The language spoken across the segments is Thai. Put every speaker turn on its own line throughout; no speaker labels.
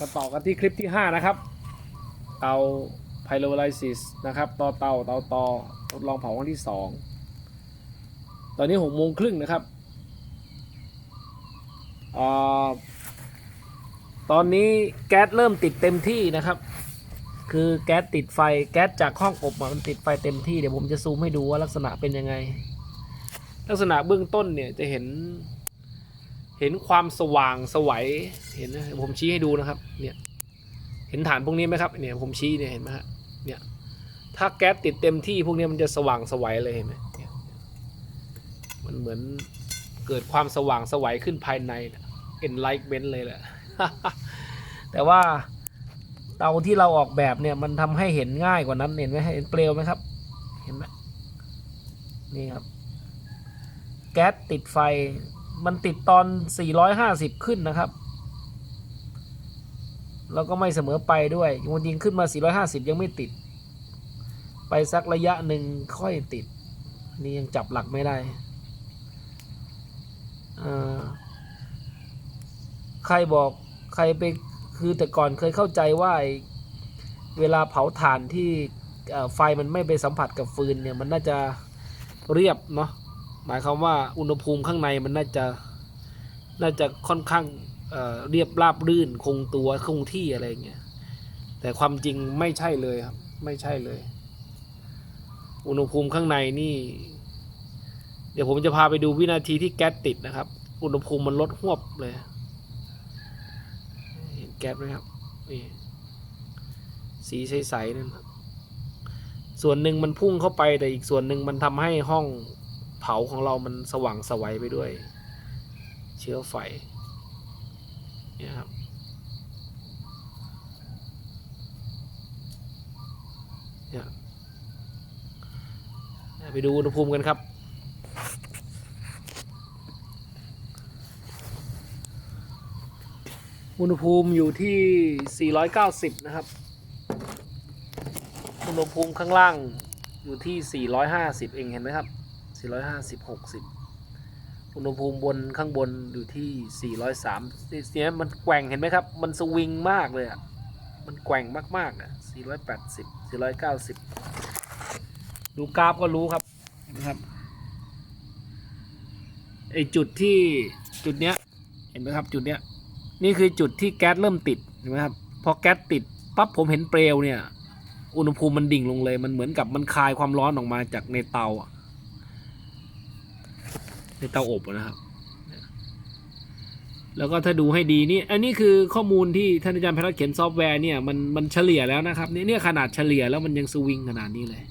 มาต่อกันที่คลิปที่ 5 นะครับ เตา pyrolysis นะครับต่อเตาเตาต่อทดลองเผาครั้งที่ 2 ตอนนี้6โมงครึ่งนะครับอตอนนี้แก๊สเริ่มติดเต็มที่นะครับ คือแก๊สติดไฟแก๊สจากห้องอบมันติดไฟเต็มที่เดี๋ยวผมจะซูมให้ดูว่าลักษณะเป็นยังไง ลักษณะเบื้องต้นเนี่ยจะเห็น เห็นความสว่างสวัยเห็นนะผมชี้ให้ดูนะครับเนี่ยเห็นฐานพวกนี้ไหมครับเนี่ยผมชี้เนี่ยเห็นไหมฮะเนี่ยถ้าแก๊สติดเต็มที่พวกนี้มันจะสว่างสวัยเลยเห็นไหมเนี่ยมันเหมือนเกิดความสว่างสวัยขึ้นภายในเอ็นไลท์เบนเลยแหละ แต่ว่าเตาที่เราออกแบบเนี่ยมันทำให้เห็นง่ายกว่านั้นเห็นไหมเห็นเปลวไหมครับ เห็นไหมนี่ครับ แก๊สติดไฟ มันติดตอน 450 ขึ้นนะครับ แล้วก็ไม่เสมอไปด้วยมันยิงขึ้นมา 450 ยังไม่ติด ไปสักระยะหนึ่งค่อยติด นี่ยังจับหลักไม่ได้อ่อใครบอกใครไปคือแต่ก่อนเคยเข้าใจว่าเวลาเผาถ่านที่ไฟมันไม่ไปสัมผัสกับฟืนเนี่ยมันน่าจะเรียบเนาะ หมายความว่าอุณหภูมิข้างในมันน่าจะน่าจะค่อนข้างเเรียบราบรื่นคงตัวคงที่อะไรเงี้ยแต่ความจริงไม่ใช่เลยครับ ไม่ใช่เลย อุณหภูมิข้างในนี่ เดี๋ยวผมจะพาไปดูวินาทีที่แก๊สติดนะครับ อุณหภูมิมันลดหวบเลยเห็นแก๊สไหมครับนี่สีใสๆนั่นส่วนหนึ่งมันพุ่งเข้าไปแต่อีกส่วนหนึ่งมันทำให้ห้อง ผาของเรามันสว่างสวัยไปด้วย เชื้อไฟเนี่ยครับเนี่ยไปดูอุณหภูมิกันครับ อุณหภูมิอยู่ที่ 490 นะครับ อุณหภูมิข้างล่างอยู่ที่ 450 เองเห็นไหมครับ 450 60อุณหภูมิบนข้างบนอยู่ที่403เสียมันแกว่งเห็นไหมครับ มันสวิงมากเลยอะ มันแกว่งมากๆอะ480 490ดูกราฟก็รู้ครับนะครับไอจุดที่จุดเนี้ยเห็นไหมครับจุดเนี้ยนี่คือจุดที่แก๊สเริ่มติดเห็นไหมครับพอแก๊สติดปั๊บผมเห็นเปลวเนี่ย อุณหภูมิมันดิ่งลงเลย มันเหมือนกับมันคายความร้อนออกมาจากในเตาอะ ในเตาอบอะนะครับแล้วก็ถ้าดูให้ดีนี่ อันนี้คือข้อมูลที่ท่านอาจารย์พระเขียนซอฟต์แวร์เนี่ยมันมันเฉลี่ยแล้วนะครับนี่เนี่ยขนาดเฉลี่ยแล้วมันยังสวิงขนาดนี้เลย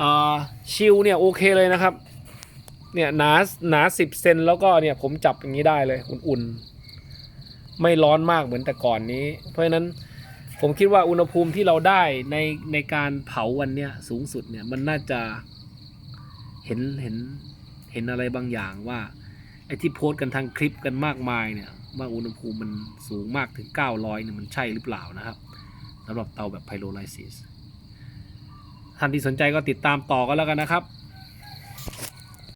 อ่อชิลเนี่ยโอเคเลยนะครับ เนี่ยหนาหนาสิบเซนแล้วก็เนี่ยผมจับอย่างนี้ได้เลย อุ่นๆ ไม่ร้อนมากเหมือนแต่ก่อนนี้ เพราะฉะนั้น ผมคิดว่าอุณหภูมิที่เราได้ในในการเผาวันเนี้ยสูงสุดเนี่ยมันน่าจะเห็นเห็นเห็นอะไรบางอย่างว่าไอ้ที่โพสต์กันทางคลิปกันมากมายเนี่ยว่าอุณหภูมิมันสูงมากถึง 900เนี่ยมันใช่หรือเปล่านะครับสำหรับเตาแบบไพโรไลซิสท่านที่สนใจก็ติดตามต่อกันแล้วกันนะครับ